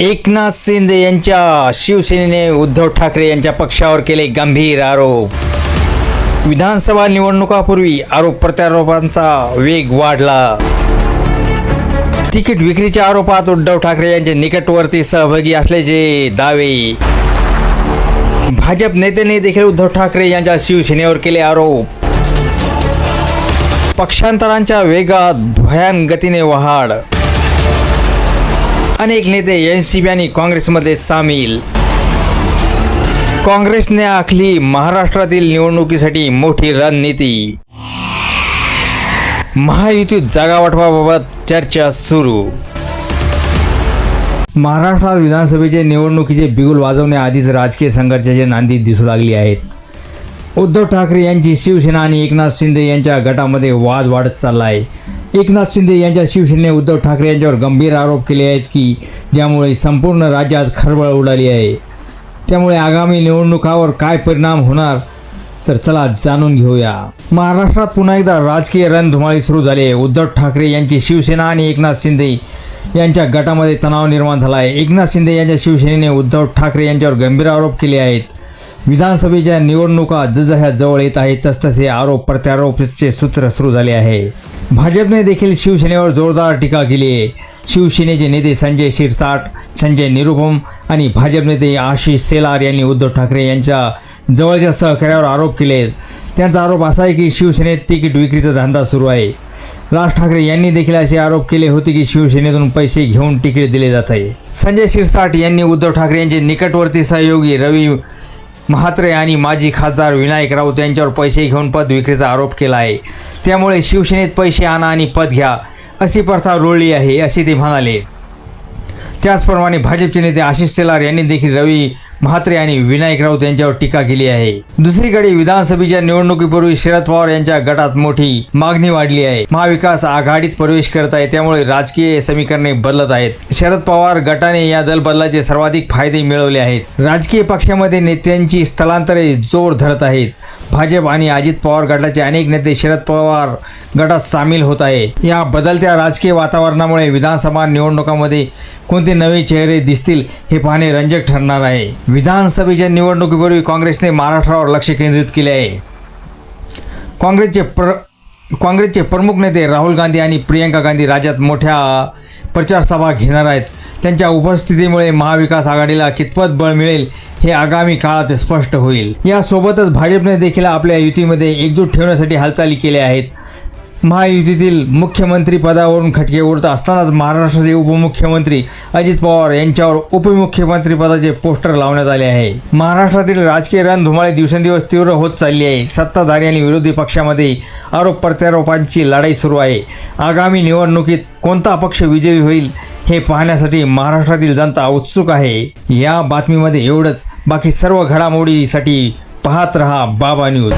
एकनाथ शिंदे यांच्या शिवसेनेने उद्धव ठाकरे यांच्या पक्षावर केले गंभीर आरोप. विधानसभा निवडणुकापूर्वी आरोप प्रत्यारोपांचा वेग वाढला. तिकीट विक्रीच्या आरोपात उद्धव ठाकरे यांचे निकटवर्ती सहभागी असल्याचे दावे. भाजप नेत्याने देखील उद्धव ठाकरे यांच्या शिवसेनेवर केले आरोप. पक्षांतरांच्या वेगात भयान गतीने वाढ अनेक नेते एन सी बी आणि काँग्रेसमध्ये सामील. काँग्रेसने आखली महाराष्ट्रातील निवडणुकीसाठी मोठी रणनीती. महायुतीत जागा वाटपाबाबत चर्चा सुरू. महाराष्ट्रात विधानसभेचे निवडणुकीचे बिगुल वाजवण्याआधीच राजकीय संघर्षाचे नांदी दिसू लागली आहेत. उद्धव ठाकरे यांची शिवसेना आणि एकनाथ शिंदे यांच्या गटामध्ये वाद वाढत चालला आहे एकनाथ शिंदे यांच्या शिवसेनेने उद्धव ठाकरे यांच्यावर गंभीर आरोप केले आहेत की ज्यामुळे संपूर्ण राज्यात खळबळ उडाली आहे. त्यामुळे आगामी निवडणुकावर काय परिणाम होणार तर चला जाणून घेऊया. महाराष्ट्रात पुन्हा एकदा राजकीय रणधुमाळी सुरू झाली आहे. उद्धव ठाकरे यांची शिवसेना आणि एकनाथ शिंदे यांच्या गटामध्ये तणाव निर्माण झाला आहे. एकनाथ शिंदे यांच्या शिवसेनेने उद्धव ठाकरे यांच्यावर गंभीर आरोप केले आहेत. विधानसभेच्या निवडणुका जसजशा जवळ येत आहेत तसतसे आरोप प्रत्यारोपचे सूत्र सुरू झाले आहे. भाजपने देखील शिवसेनेवर जोरदार टीका केली आहे. शिवसेनेचे नेते संजय शिरसाट संजय निरुपम आणि भाजप नेते आशिष सेलार यांनी उद्धव ठाकरे यांच्या जवळच्या सहकार्यावर आरोप केले आहेत. त्यांचा आरोप असा आहे की शिवसेनेत तिकीट विक्रीचा धंदा सुरू आहे. राज ठाकरे यांनी देखील असे आरोप केले होते की शिवसेनेतून पैसे घेऊन तिकीट दिले जात आहे. संजय शिरसाट यांनी उद्धव ठाकरे यांचे निकटवर्ती सहयोगी रवी म्हात्रे आणि माजी खासदार विनायक राऊत यांच्यावर पैसे घेऊन पद विक्रीचा आरोप केला आहे. त्यामुळे शिवसेनेत पैसे आणा आणि पद घ्या अशी प्रथा रोळली आहे असे ते म्हणाले. त्याचप्रमाणे भाजपचे नेते आशिष शेलार यांनी देखील रवी म्हात्रे आणि विनायक राऊत यांच्यावर टीका केली आहे. दुसरीकडे विधानसभेच्या निवडणुकीपूर्वी शरद पवार यांच्या गटात मोठी मागणी वाढली आहे. महाविकास आघाडीत प्रवेश करत आहे त्यामुळे राजकीय समीकरणे बदलत आहेत. शरद पवार गटाने या दल बदलाचे सर्वाधिक फायदे मिळवले आहेत. राजकीय पक्षामध्ये नेत्यांची स्थलांतरे जोर धरत आहेत. भाजप आणि अजित पवार गटाचे अनेक नेते शरद पवार गटात सामील होत आहे. या बदलत्या राजकीय वातावरणामुळे विधानसभा निवडणुकामध्ये कोणते नवे चेहरे दिसतील हे पाहणे रंजक ठरणार आहे. विधानसभेच्या निवडणुकीपूर्वी काँग्रेसने महाराष्ट्रावर लक्ष केंद्रित केले आहे. काँग्रेसचे प्र काँग्रेसचे प्रमुख नेते राहुल गांधी आणि प्रियंका गांधी राज्यात मोठ्या प्रचारसभा घेणार आहेत. त्यांच्या उपस्थितीमुळे महाविकास आघाडीला कितपत बळ मिळेल हे आगामी काळात स्पष्ट होईल. यासोबतच भाजपने देखील आपल्या युतीमध्ये एकजूट ठेवण्यासाठी हालचाली केल्या आहेत. महायुतीतील मुख्यमंत्री पदावरून खटके उडत असतानाच महाराष्ट्राचे उपमुख्यमंत्री अजित पवार यांच्यावर उपमुख्यमंत्री पदाचे पोस्टर लावण्यात आले आहे. महाराष्ट्रातील राजकीय रणधुमाळी दिवसेंदिवस तीव्र होत चालली आहे. सत्ताधारी आणि विरोधी पक्षामध्ये आरोप प्रत्यारोपांची लढाई सुरू आहे. आगामी निवडणुकीत कोणता पक्ष विजयी होईल हे पाहण्यासाठी महाराष्ट्रातील जनता उत्सुक आहे. या बातमीमध्ये एवढंच. बाकी सर्व घडामोडीसाठी पाहत रहा बाबा न्यूज.